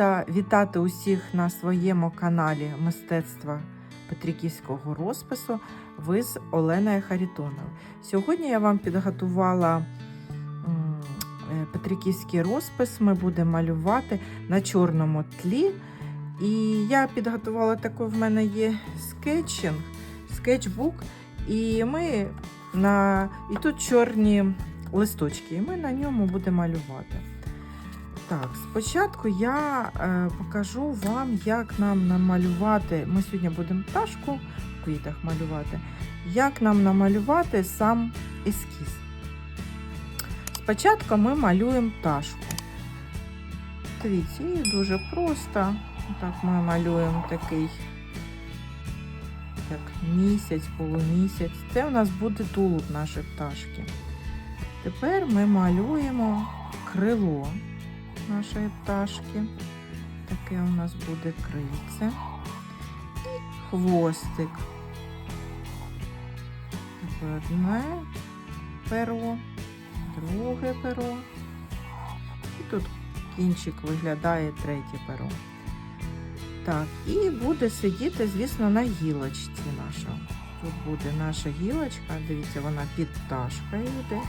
Рада вітати усіх на своєму каналі мистецтва Петриківського розпису. Ви з Оленою Харитоновою. Сьогодні я вам підготувала е, Петриківський розпис. Ми будемо малювати на чорному тлі. І я підготувала такий в мене є скетчинг, скетчбук. І ми на і тут чорні листочки, і ми на ньому будемо малювати. Так, спочатку я е, покажу вам, як нам намалювати. Ми сьогодні будемо пташку в квітах малювати. Як нам намалювати сам ескіз. Спочатку ми малюємо пташку. Дивіться, і дуже просто. Так ми малюємо такий, як місяць, полумісяць. Це у нас буде тулуб нашої пташки. Тепер ми малюємо крило нашої пташки. Таке у нас буде крильце. І хвостик. Одне перо, друге перо. І тут кінчик виглядає третє перо. Так, і буде сидіти, звісно, на гілочці наша. Тут буде наша гілочка, дивіться, вона під пташкою йде.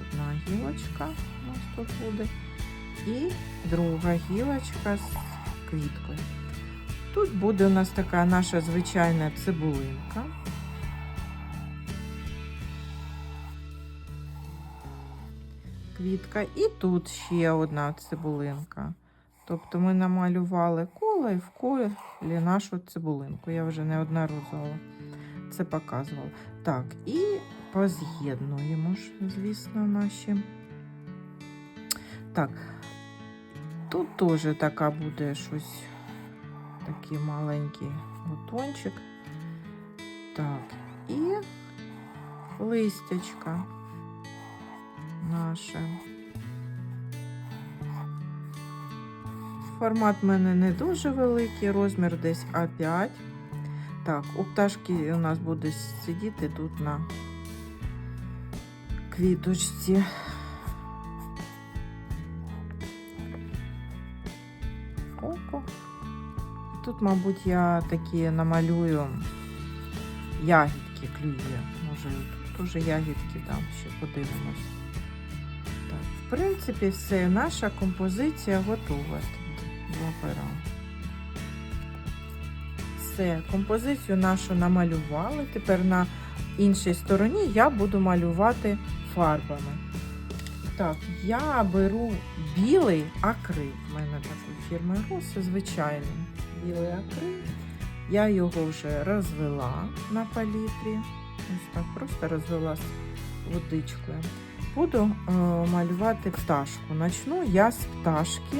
Одна гілочка у нас тут буде. І друга гілочка з квіткою. Тут буде у нас така наша звичайна цибулинка. Квітка. І тут ще одна цибулинка. Тобто ми намалювали коло і в колі нашу цибулинку. Я вже неодноразово це показувала. Так, і поз'єднуємо ж, звісно, наші. Так, тут теж така буде щось, такий маленький бутончик. Так, і листячка наше. Формат в мене не дуже великий, розмір десь А5. Так, у пташки у нас буде сидіти тут на квіточці. Тут, мабуть, я такі намалюю ягідки клює. Може, тут теж ягідки там ще подивимось. Так, в принципі, все, наша композиція готова. Два. Все, композицію нашу намалювали. Тепер на іншій стороні я буду малювати фарбами. Так, я беру білий акрил. У мене такої фірми Роси, звичайний білий акрил. Я його вже розвела на палітрі. Ось так просто розвела з водичкою. Буду е, малювати пташку. Начну я з пташки,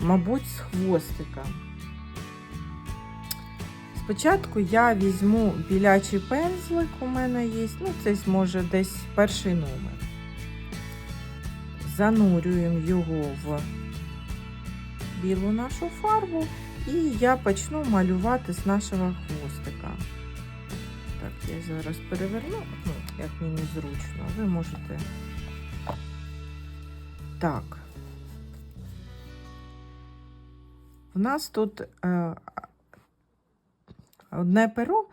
мабуть, з хвостика. Спочатку я візьму білячий пензлик, у мене є, ну це може десь перший номер. Занурюємо його в білу нашу фарбу і я почну малювати з нашого хвостика. Так, я зараз переверну, ну, як мені зручно, ви можете. Так. У нас тут е, одне перо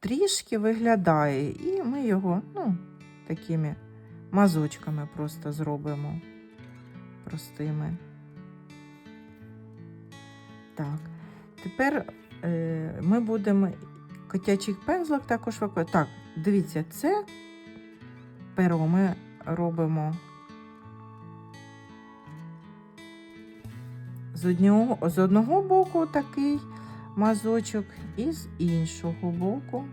трішки виглядає, і ми його, ну, такими мазочками просто зробимо простими. Так, тепер е, ми будемо котячий пензлик також використовувати. Так, дивіться, це перо ми робимо з одного, з одного боку такий мазочок, і з іншого боку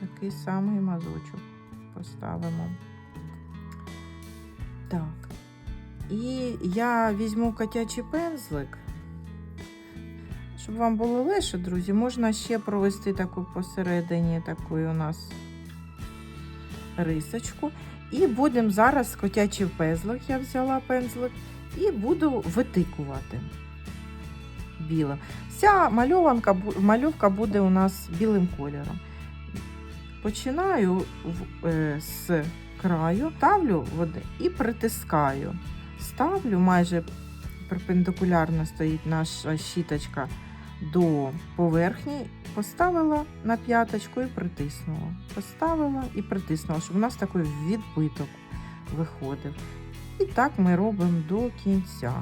такий самий мазочок поставимо. Так. І я візьму котячий пензлик. Щоб вам було легше, друзі, можна ще провести таку посередині таку у нас рисочку. І будемо зараз котячий пензлик, я взяла пензлик, і буду витикувати білим. Вся мальованка, мальовка буде у нас білим кольором. Починаю в- е, з краю, ставлю води і притискаю. Ставлю майже перпендикулярно стоїть наша щіточка до поверхні, поставила на п'яточку і притиснула. Поставила і притиснула, щоб у нас такий відбиток виходив. І так ми робимо до кінця.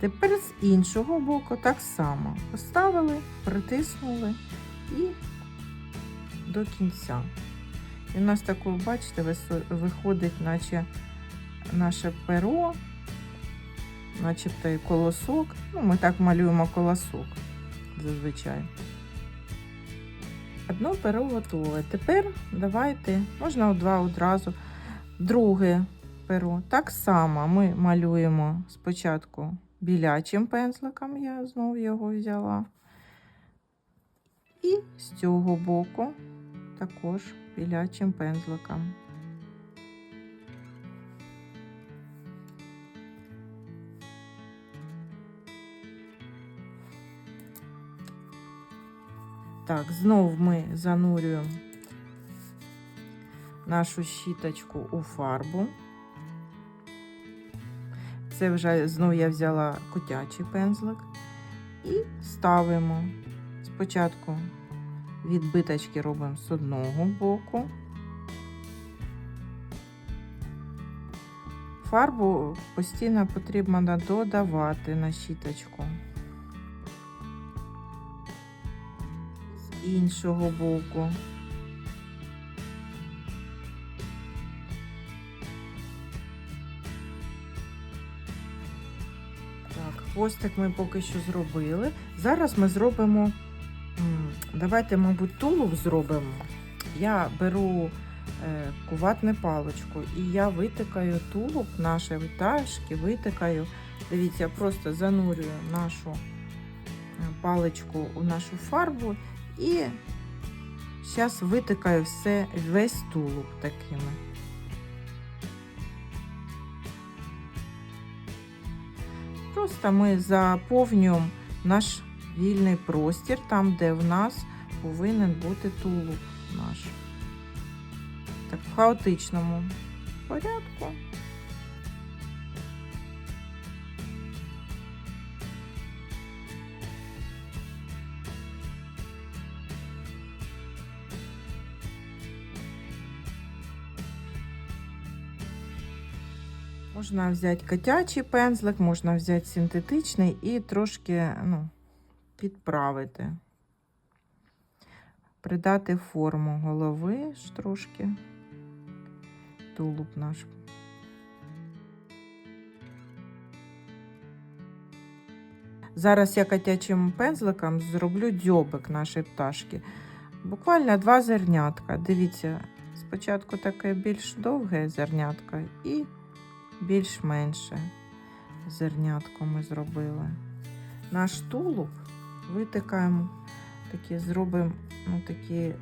Тепер з іншого боку так само поставили, притиснули і до кінця. І у нас такого, бачите, виходить, наче наше перо, начебто і колосок. Ну, ми так малюємо колосок зазвичай. Одно перо готове. Тепер давайте, можна два одразу. Друге перо. Так само ми малюємо спочатку білячим пензликом, я знову його взяла. І з цього боку також білячим пензликом. Так, знов ми занурюємо нашу щіточку у фарбу. Це вже знов я взяла котячий пензлик і ставимо спочатку відбиточки робимо з одного боку. Фарбу постійно потрібно додавати на щіточку. Іншого боку. Так, хвостик ми поки що зробили. Зараз ми зробимо. Давайте, мабуть, тулуб зробимо. Я беру е, куватну паличку і я витикаю тулуб нашої пташки, витикаю. Дивіться, я просто занурюю нашу е, паличку у нашу фарбу і зараз витикаю все, весь тулуб такими. Просто ми заповнюємо наш вільний простір, там, де в нас повинен бути тулуб наш. Так, в хаотичному порядку. Можна взяти котячий пензлик, можна взяти синтетичний і трошки ну, підправити. Придати форму голови трошки. Тулуб наш. Зараз я котячим пензликом зроблю дзьобик нашої пташки. Буквально два зернятка. Дивіться, спочатку таке більш довге зернятко і більш менше зернятко ми зробили. Наш тулуб витикаємо, такі зробимо ну, такі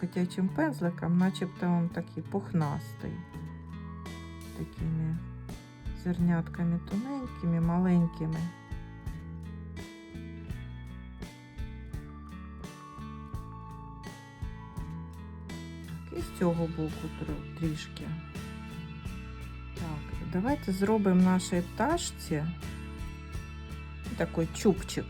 котячим пензликом, начебто він такий пухнастий. Такими зернятками тоненькими, маленькими. І з цього боку трішки. Так, давайте зробимо нашій пташці такий чубчик.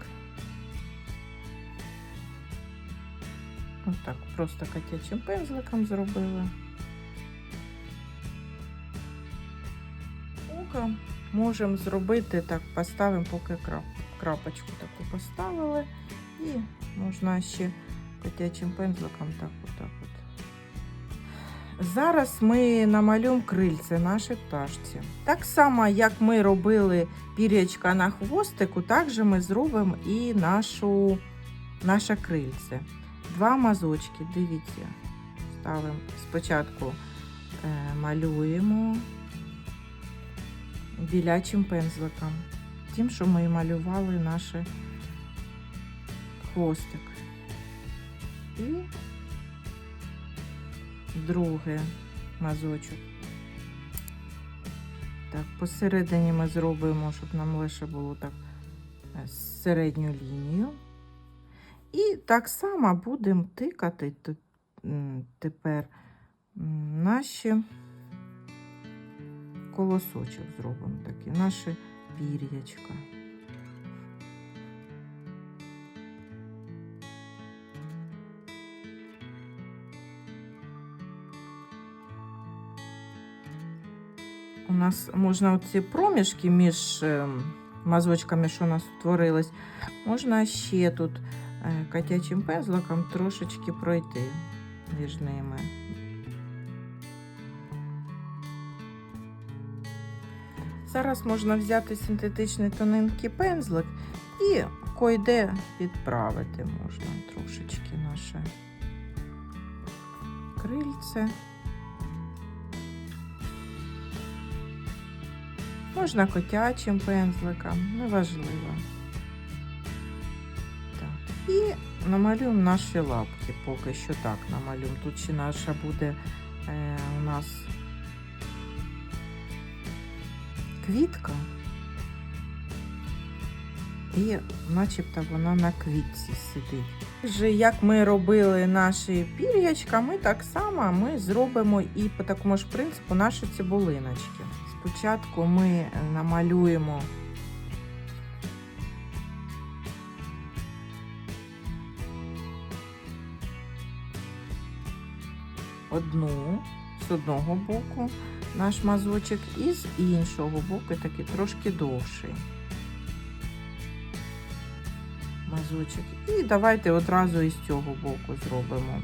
Отак, просто котячим пензликом зробили. Око можемо зробити так, поставимо поки крап, крапочку таку поставили. І можна ще котячим пензликом так отак от. Зараз ми намалюємо крильце нашій пташці. Так само, як ми робили пір'ячка на хвостику, так же ми зробимо і нашу, наше крильце. Два мазочки, дивіться, ставимо спочатку е, малюємо білячим пензликом, тим, що ми малювали наш хвостик. І другий мазочок. Так, посередині ми зробимо, щоб нам лише було так е, середню лінію. І так само будемо тикати тепер наші колосочок зробимо такий, наше пір'ячка. Нас можна оці проміжки між ем, мазочками, що у нас утворились, можна ще тут е, котячим пензликом трошечки пройти між ними. Зараз можна взяти синтетичний тоненький пензлик і койде підправити можна трошечки наше крильце. Можна котячим пензликом, неважливо. Так. І намалюємо наші лапки, поки що так намалюємо. Тут ще наша буде е, у нас квітка. І начебто вона на квітці сидить. Вже як ми робили наші пір'ячка, ми так само ми зробимо і по такому ж принципу наші цибулиночки. Спочатку ми намалюємо одну з одного боку наш мазочок і з іншого боку такий трошки довший мазочок. І давайте одразу із цього боку зробимо.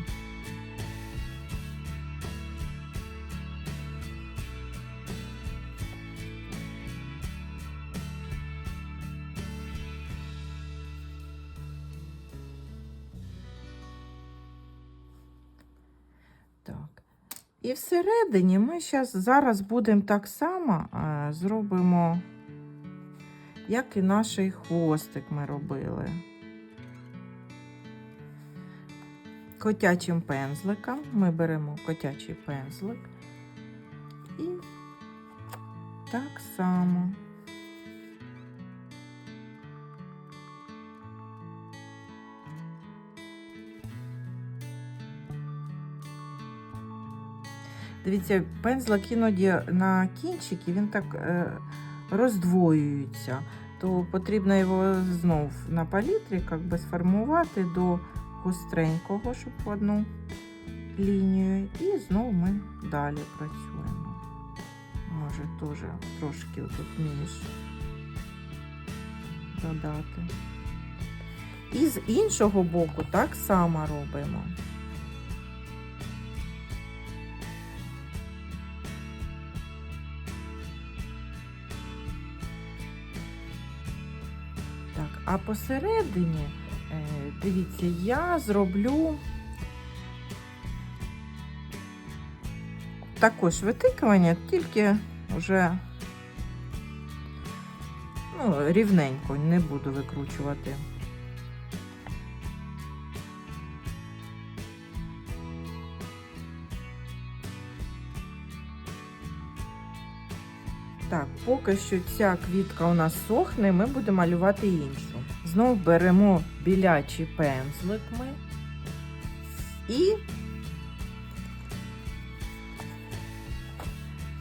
І всередині ми щас, зараз будемо так само е, зробимо, як і наш хвостик ми робили. Котячим пензликом. Ми беремо котячий пензлик і так само. Дивіться, пензлик іноді на кінчики він так е, роздвоюється, то потрібно його знов на палітрі як би сформувати до гостренького, щоб в одну лінію, і знову ми далі працюємо. Може теж трошки тут між додати. І з іншого боку так само робимо. Так, а посередині, е, дивіться, я зроблю також витикування, тільки вже ну, рівненько, не буду викручувати. Поки що ця квітка у нас сохне, ми будемо малювати іншу. Знову беремо білячий пензлик і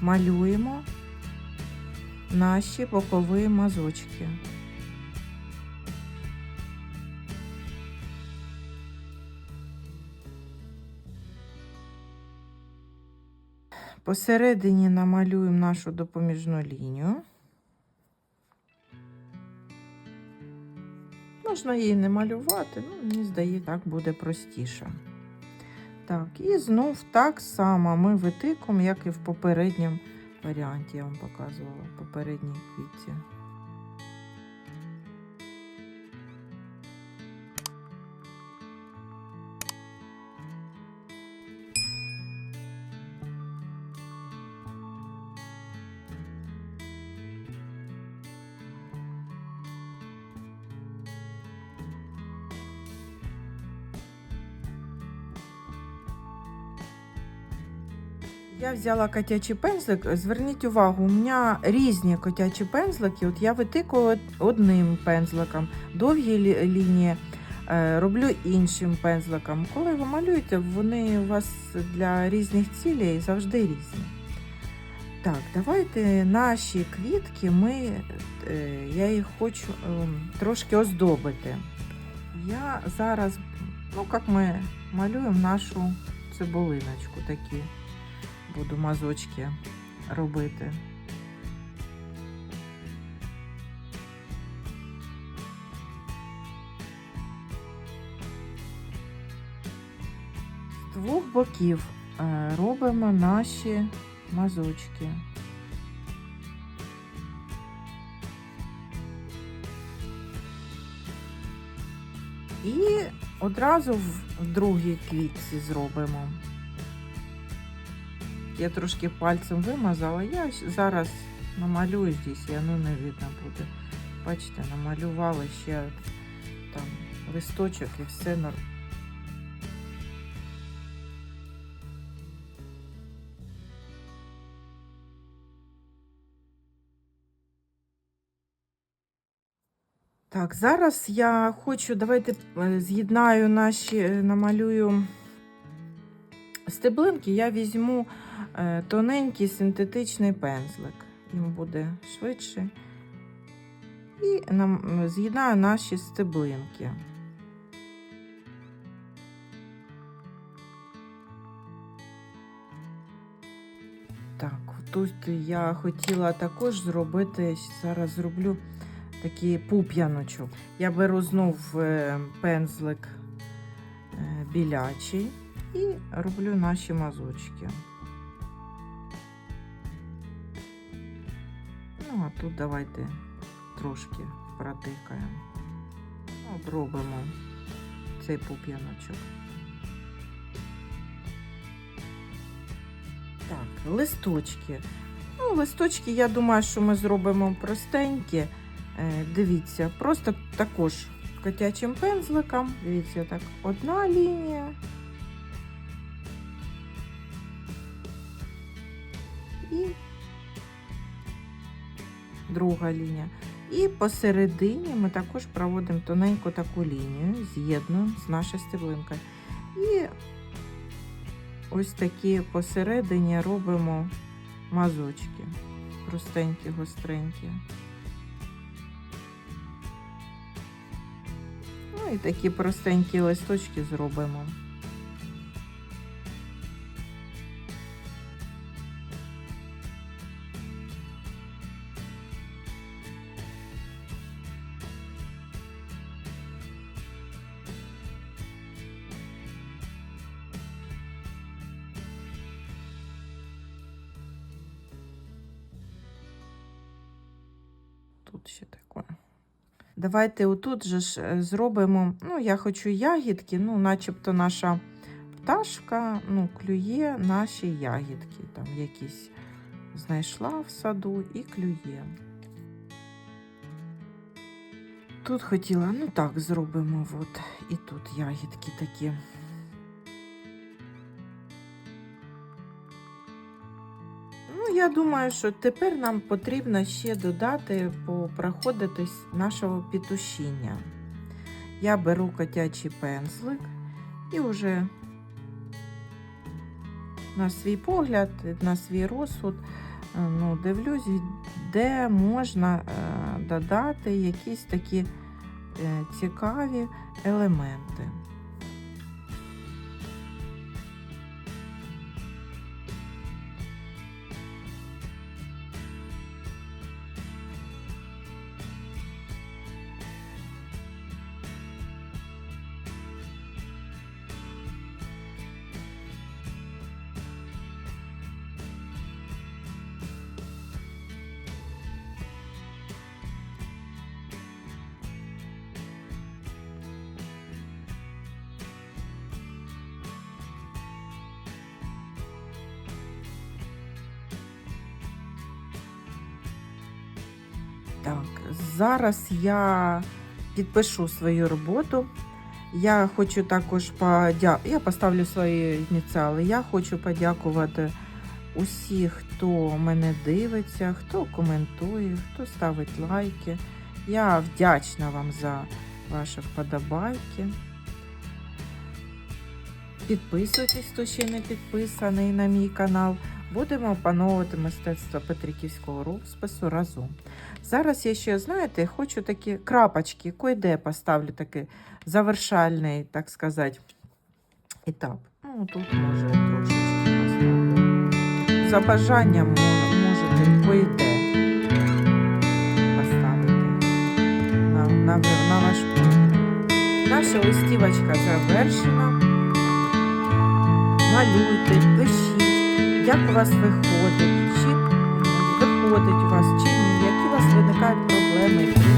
малюємо наші бокові мазочки. Посередині намалюємо нашу допоміжну лінію. Можна її не малювати, ну, мені здається, так буде простіше. Так, і знов так само ми витиком, як і в попередньому варіанті, я вам показувала в попередній квітці. Я взяла котячий пензлик. Зверніть увагу, у мене різні котячі пензлики. От я витикую одним пензликом, довгі лі- лінії е, роблю іншим пензликом. Коли ви малюєте, вони у вас для різних цілей завжди різні. Так, давайте наші квітки ми, е, я їх хочу ем, трошки оздобити. Я зараз, ну як ми малюємо нашу цибулиночку, такі буду мазочки робити. З двох боків е, робимо наші мазочки. І одразу в в другій квітці зробимо. Я трошки пальцем вимазала, я зараз намалюю здесь, і воно не видно буде. Бачите, намалювала ще там листочок і все нор- Так, зараз я хочу, давайте е, з'єднаю наші, е, намалюю стеблинки. Я візьму тоненький синтетичний пензлик. Їм буде швидше. І нам, е, з'єднаю наші стеблинки. Так, тут я хотіла також зробити, зараз зроблю такий пуп'яночок. Я беру знов е, пензлик е, білячий і роблю наші мазочки. Тут давайте трошки протикаємо. От робимо цей пуп'яночок. Так, листочки. Ну, листочки, я думаю, що ми зробимо простенькі. Е, Дивіться, просто також котячим пензликом. Дивіться, так, одна лінія. Друга лінія. І посередині ми також проводимо тоненьку таку лінію, з'єднуємо з нашою стеблинкою. І ось такі посередині робимо мазочки. Простенькі, гостренькі. Ну і такі простенькі листочки зробимо. Тут ще таке. Давайте отут же ж е, зробимо, ну, я хочу ягідки, ну, начебто наша пташка ну, клює наші ягідки. Там якісь знайшла в саду і клює. Тут хотіла, ну так, зробимо, от, і тут ягідки такі. Ну, я думаю, що тепер нам потрібно ще додати, проходитись нашого петушіння. Я беру котячий пензлик і вже на свій погляд, на свій розсуд, е, ну, дивлюсь, де можна е, додати якісь такі е, цікаві елементи. Так, зараз я підпишу свою роботу. Я хочу також подя... я поставлю свої ініціали. Я хочу подякувати усіх, хто мене дивиться, хто коментує, хто ставить лайки. Я вдячна вам за ваші вподобайки. Підписуйтесь, хто ще не підписаний на мій канал. Будемо опановувати мистецтво Петриківського розпису разом. Зараз я ще, знаєте, хочу такі крапочки, койде поставлю такий завершальний, так сказати, етап. Ну, тут може трошечки поставлю. За бажанням можете койде поставити на, на, на ваш пункт. Наша листівочка завершена. Малюйте, пишіть, як у вас виходить, чи виходить у вас, чи ні, які у вас виникають проблеми.